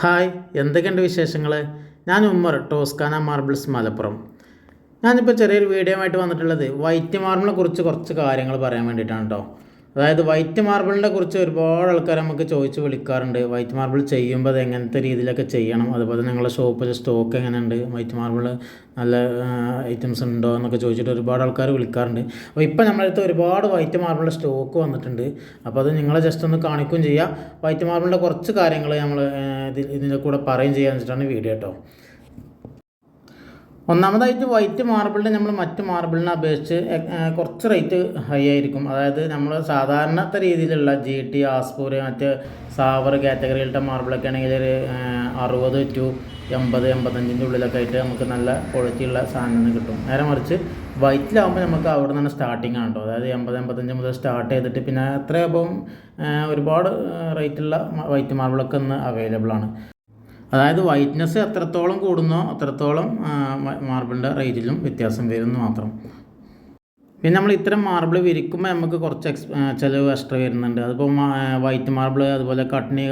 Hi എന്തൊക്കെയുണ്ട് വിശേഷങ്ങൾ ഞാൻ ഉമ്മർ ടോസ്കാന മാർബിൾസ് മലപ്പുറം. ഞാനിപ്പോൾ ചെറിയൊരു വീഡിയോ ആയിട്ട് വന്നിട്ടുള്ളത് വൈറ്റ് മാർബിളിനെ കുറിച്ച് കുറച്ച് കാര്യങ്ങൾ പറയാൻ വേണ്ടിയിട്ടാണ് കേട്ടോ അതായത് വൈറ്റ് മാർബിളിനെ കുറിച്ച് ഒരുപാട് ആൾക്കാർ നമുക്ക് ചോദിച്ച് വിളിക്കാറുണ്ട്. വൈറ്റ് മാർബിൾ ചെയ്യുമ്പോൾ അത് എങ്ങനത്തെ രീതിയിലൊക്കെ ചെയ്യണം? അതുപോലെ നിങ്ങളുടെ ഷോപ്പിൽ സ്റ്റോക്ക് എങ്ങനെയുണ്ട്? വൈറ്റ് മാർബിൾ നല്ല ഐറ്റംസ് ഉണ്ടോ എന്നൊക്കെ ചോദിച്ചിട്ട് ഒരുപാട് ആൾക്കാർ വിളിക്കാറുണ്ട്. അപ്പോൾ ഇപ്പോൾ നമ്മുടെ അടുത്ത് ഒരുപാട് വൈറ്റ് മാർബിളിന്റെ സ്റ്റോക്ക് വന്നിട്ടുണ്ട്. അപ്പോൾ അത് നിങ്ങളെ ജസ്റ്റ് ഒന്ന് കാണിക്കുകയും ചെയ്യുക വൈറ്റ് മാർബിളിന്റെ കുറച്ച് കാര്യങ്ങൾ നമ്മൾ ഇതിന്റെ കൂടെ പറയുകയും ചെയ്യാന്ന് വെച്ചിട്ടാണ് വീഡിയോ കേട്ടോ ഒന്നാമതായിട്ട് വൈറ്റ് മാർബിളിന് നമ്മൾ മറ്റ് മാർബിളിനെ അപേക്ഷിച്ച് കുറച്ച് റേറ്റ് ഹൈ ആയിരിക്കും. അതായത് നമ്മൾ സാധാരണത്തെ രീതിയിലുള്ള ജി ടി ആസ്പൂർ മറ്റ് സാവർ കാറ്റഗറിയിലത്തെ മാർബിളൊക്കെ ആണെങ്കിൽ ഒരു അറുപത് ടു എൺപത് എൺപത്തഞ്ചിന്റെ ഉള്ളിലൊക്കെ ആയിട്ട് നമുക്ക് നല്ല ക്വാളിറ്റിയുള്ള സാധനം കിട്ടും. നേരെ മറിച്ച് വൈറ്റിലാകുമ്പോൾ നമുക്ക് അവിടെ നിന്ന് സ്റ്റാർട്ടിങ് ആണ് അതായത് എൺപത് എൺപത്തഞ്ച് മുതൽ സ്റ്റാർട്ട് ചെയ്തിട്ട് പിന്നെ എത്രയപ്പം ഒരുപാട് റേറ്റുള്ള വൈറ്റ് മാർബിളൊക്കെ ഇന്ന് അവൈലബിൾ ആണ്. അതായത് വൈറ്റ്നസ് എത്രത്തോളം കൂടുന്നോ അത്രത്തോളം മാർബിളിന്റെ റേറ്റിലും വ്യത്യാസം വരുന്നു മാത്രം. പിന്നെ നമ്മൾ ഇത്തരം മാർബിൾ വിരിക്കുമ്പോൾ നമുക്ക് കുറച്ച് എക്സ് ചിലവ് എക്സ്ട്രാ വരുന്നുണ്ട്. അതിപ്പോൾ വൈറ്റ് മാർബിൾ അതുപോലെ കട്നി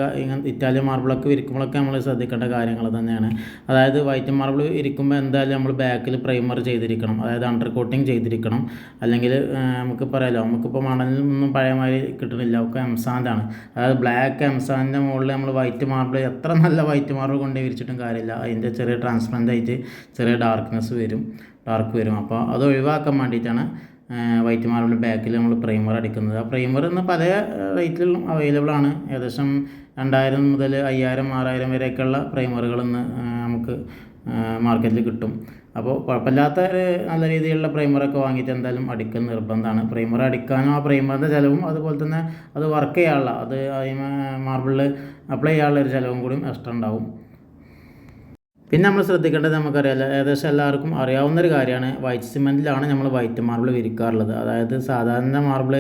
ഇറ്റാലിയൻ മാർബിളൊക്കെ വിരിക്കുമ്പോഴൊക്കെ നമ്മൾ ശ്രദ്ധിക്കേണ്ട കാര്യങ്ങൾ തന്നെയാണ്. അതായത് വൈറ്റ് മാർബിൾ ഇരിക്കുമ്പോൾ എന്തായാലും നമ്മൾ ബാക്കിൽ പ്രൈമർ ചെയ്തിരിക്കണം. അതായത് അണ്ടർ കോട്ടിങ് ചെയ്തിരിക്കണം. അല്ലെങ്കിൽ നമുക്ക് പറയാലോ നമുക്കിപ്പോൾ മണലൊന്നും പഴയമാതിരി കിട്ടുന്നില്ല ഒക്കെ എംസാൻഡാണ് അതായത് ബ്ലാക്ക് എംസാൻഡിന്റെ മുകളിൽ നമ്മൾ വൈറ്റ് മാർബിൾ എത്ര നല്ല വൈറ്റ് മാർബിൾ കൊണ്ട് വിരിച്ചിട്ടും കാര്യമില്ല. അതിന്റെ ചെറിയ ട്രാൻസ്പെറന്റ് ആയിട്ട് ചെറിയ ഡാർക്ക്നെസ് വരും. ഡാർക്ക് വരും. അപ്പോൾ അത് ഒഴിവാക്കാൻ വേണ്ടിയിട്ടാണ് വൈറ്റ് മാർബിൾ ബാക്കിൽ നമ്മൾ പ്രൈമർ അടിക്കുന്നത്. ആ പ്രൈമർ ഇന്ന് പല റേറ്റിലും അവൈലബിൾ ആണ്. ഏകദേശം രണ്ടായിരം മുതൽ അയ്യായിരം ആറായിരം വരെയൊക്കെയുള്ള പ്രൈമറുകൾ ഇന്ന് നമുക്ക് മാർക്കറ്റിൽ കിട്ടും. അപ്പോൾ കുഴപ്പമില്ലാത്ത ഒരു നല്ല രീതിയിലുള്ള പ്രൈമറൊക്കെ വാങ്ങിയിട്ട് എന്തായാലും അടിക്കൽ നിർബന്ധമാണ്. പ്രൈമർ അടിക്കാനും ആ പ്രൈമറിന്റെ ചിലവും അതുപോലെ തന്നെ അത് വർക്ക് ചെയ്യാനുള്ള അത് മാർബിളിൽ അപ്ലൈ ചെയ്യാനുള്ള ഒരു ചിലവും കൂടി എക്സ്ട്രാ ഉണ്ടാവും. പിന്നെ നമ്മൾ ശ്രദ്ധിക്കേണ്ടത് നമുക്കറിയാം ഏകദേശം എല്ലാവർക്കും അറിയാവുന്ന ഒരു കാര്യമാണ്. വൈറ്റ് സിമെന്റിലാണ് നമ്മൾ വൈറ്റ് മാർബിൾ വിരിക്കാറുള്ളത്. അതായത് സാധാരണ മാർബിൾ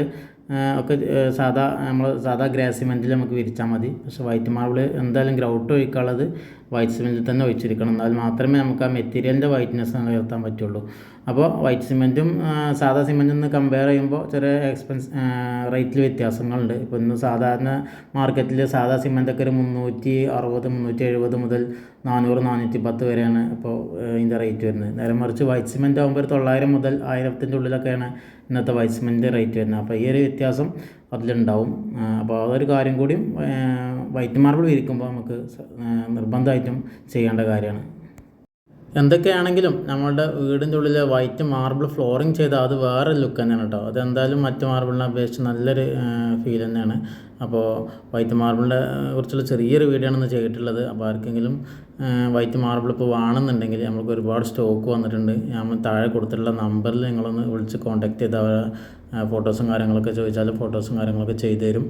ഒക്കെ സാധാ നമ്മൾ സാധാ ഗ്രാസ് സിമെന്റിൽ നമുക്ക് വിരിച്ചാൽ മതി. പക്ഷേ വൈറ്റ് മാർബിൾ എന്തായാലും ഗ്രൗട്ട് ഒഴിക്കാനുള്ളത് വൈറ്റ് സിമെന്റിൽ തന്നെ ഒഴിച്ചിരിക്കണം. എന്നാൽ മാത്രമേ നമുക്ക് ആ മെറ്റീരിയലിന്റെ വൈറ്റ്നെസ് ഉയർത്താൻ പറ്റുള്ളൂ. അപ്പോൾ വൈറ്റ് സിമെന്റും സാധാ സിമെന്റും ഒന്ന് കമ്പയർ ചെയ്യുമ്പോൾ ചെറിയ എക്സ്പെൻസ് റേറ്റിൽ വ്യത്യാസങ്ങളുണ്ട്. ഇപ്പോൾ ഇന്ന് സാധാരണ മാർക്കറ്റിൽ സാധാ സിമെന്റൊക്കെ ഒരു മുന്നൂറ്റി അറുപത് മുന്നൂറ്റി എഴുപത് മുതൽ നാനൂറ് നാനൂറ്റി പത്ത് വരെയാണ് ഇപ്പോൾ ഇതിന്റെ റേറ്റ് വരുന്നത്. നേരെ മറിച്ച് വൈറ്റ് സിമെന്റ് ആകുമ്പോൾ ഒരു തൊള്ളായിരം മുതൽ ആയിരത്തിന്റെ ഉള്ളിലൊക്കെയാണ് ഇന്നത്തെ വൈറ്റ് സിമെന്റ് റേറ്റ് വരുന്നത്. അപ്പോൾ ഈ ഒരു വ്യത്യാസം അതിലുണ്ടാവും. അപ്പോൾ അതൊരു കാര്യം കൂടിയും വൈറ്റ് മാർബിൾ നമുക്ക് നിർബന്ധമായിട്ടും ചെയ്യേണ്ട കാര്യമാണ്. എന്തൊക്കെയാണെങ്കിലും നമ്മളുടെ വീടിന്റെ ഉള്ളിൽ വൈറ്റ് മാർബിൾ ഫ്ലോറിങ് ചെയ്താൽ അത് വേറെ ലുക്ക് തന്നെയാണ് കേട്ടോ അതെന്തായാലും മറ്റ് മാർബിളിനെ അപേക്ഷിച്ച് നല്ലൊരു ഫീൽ തന്നെയാണ്. അപ്പോൾ വൈറ്റ് മാർബിളിനെ കുറിച്ചുള്ള ചെറിയൊരു വീഡിയോ ആണ് ചെയ്തിട്ടുള്ളത്. അപ്പോൾ ആർക്കെങ്കിലും വൈറ്റ് മാർബിൾ ഇപ്പോൾ വേണമെന്നുണ്ടെങ്കിൽ നമുക്ക് ഒരുപാട് സ്റ്റോക്ക് വന്നിട്ടുണ്ട്. ഞാൻ താഴെ കൊടുത്തിട്ടുള്ള നമ്പറിൽ നിങ്ങളൊന്ന് വിളിച്ച് കോൺടാക്ട് ചെയ്ത് ഫോട്ടോസും കാര്യങ്ങളൊക്കെ ചോദിച്ചാൽ ഫോട്ടോസും കാര്യങ്ങളൊക്കെ ചെയ്തു തരും.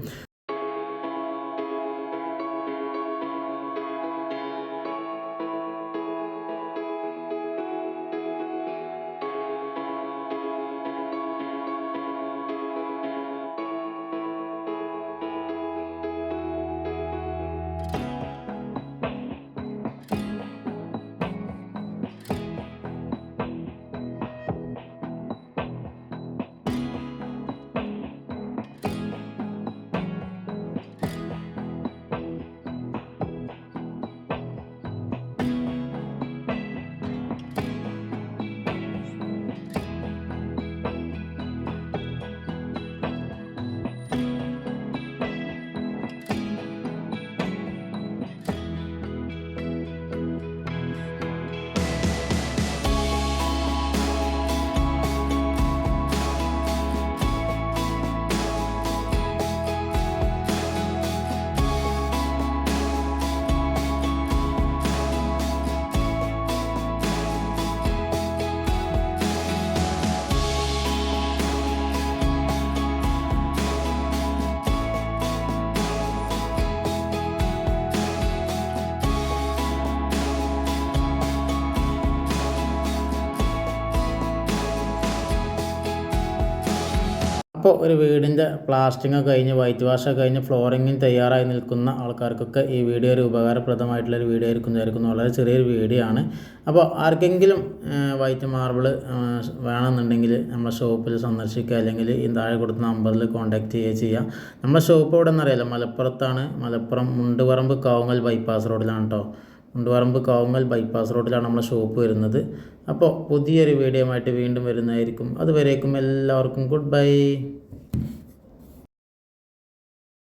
അപ്പോൾ ഒരു വീടിന്റെ പ്ലാസ്റ്റിംഗ് ഒക്കെ കഴിഞ്ഞ് വൈറ്റ് വാഷ് കഴിഞ്ഞ് ഫ്ലോറിങ്ങിന് തയ്യാറായി നിൽക്കുന്ന ആൾക്കാർക്കൊക്കെ ഈ വീഡിയോ ഒരു ഉപകാരപ്രദമായിട്ടുള്ളൊരു വീഡിയോ ആയിരിക്കും വിചാരിക്കുന്നു. വളരെ ചെറിയൊരു വീഡിയോ ആണ്. അപ്പോൾ ആർക്കെങ്കിലും വൈറ്റ് മാർബിൾ വേണമെന്നുണ്ടെങ്കിൽ നമ്മുടെ ഷോപ്പിൽ സന്ദർശിക്കുക. അല്ലെങ്കിൽ ഈ താഴെ കൊടുത്ത നമ്പറിൽ കോൺടാക്റ്റ് ചെയ്യുക ചെയ്യുക നമ്മുടെ ഷോപ്പ് എവിടെ നിന്നറിയാലോ മലപ്പുറത്താണ്. മലപ്പുറം മുണ്ടുപറമ്പ് കാവുങ്ങൽ ബൈപ്പാസ് റോഡിലാണ് കേട്ടോ മുണ്ടുപറമ്പ് കാവുങ്ങൽ ബൈപ്പാസ് റോഡിലാണ് നമ്മുടെ ഷോപ്പ് വരുന്നത്. അപ്പോൾ പുതിയൊരു വീഡിയോ ആയിട്ട് വീണ്ടും വരുന്നതായിരിക്കും. അതുവരേക്കും എല്ലാവർക്കും ഗുഡ് ബൈ